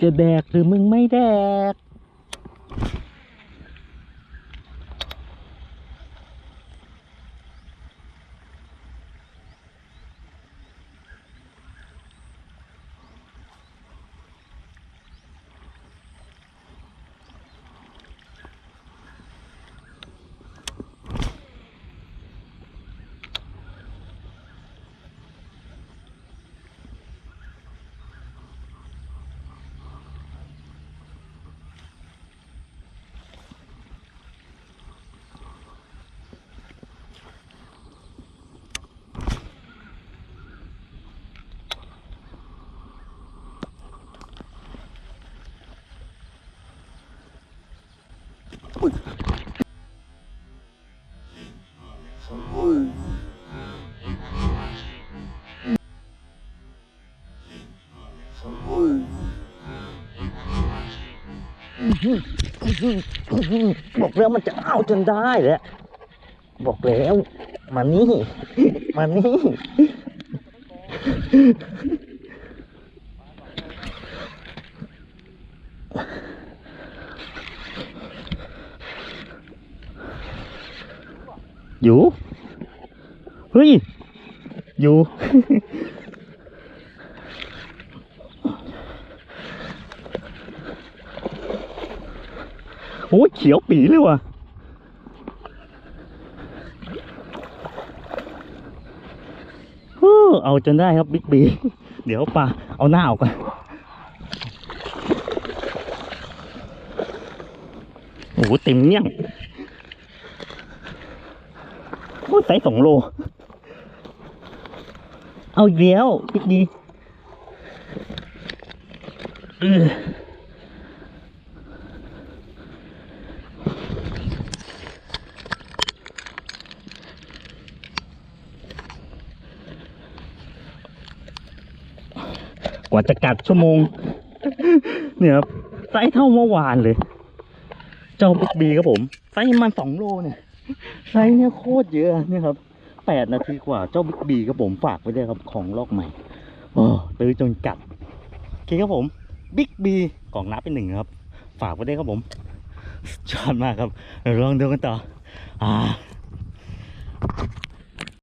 จะแดกหรือมึงไม่แดก บอกแล้วมันจะเอาจนได้แหละบอกแล้ว มานี่ มานี่ อยู่ เฮ้ย อยู่ โอ้ยเขียวปีเลยว่ะเออเอาจนได้ครับบิ๊กบี เดี๋ยวปลาเอาหน้าออกก่อนโอ้โหเต็มเงี้ยง อ้ไซส์สองโล เอาอีกแล้วบิ๊กบีกว่าจะกัดชั่วโมง เนี่ยครับไซส์เท่าเมื่อวานเลย เจ้าบิ๊กบีครับผม ไซส์มันสองโลเนี่ย ไซส์เนี่ยโคตรเยอะเนี่ยครับแปดนาทีกว่าเจ้าบิ๊กบีครับผมฝากไว้ด้วยครับของลอกใหม่โอ้ตื้อจนกัดโอเคครับผมบิ๊กบีกล่องน้ำเป็นหนึ่งครับ ฝากไว้ด้วยครับผมสุดยอดมากครับเดี๋ยวลองดูกันต่ออ่า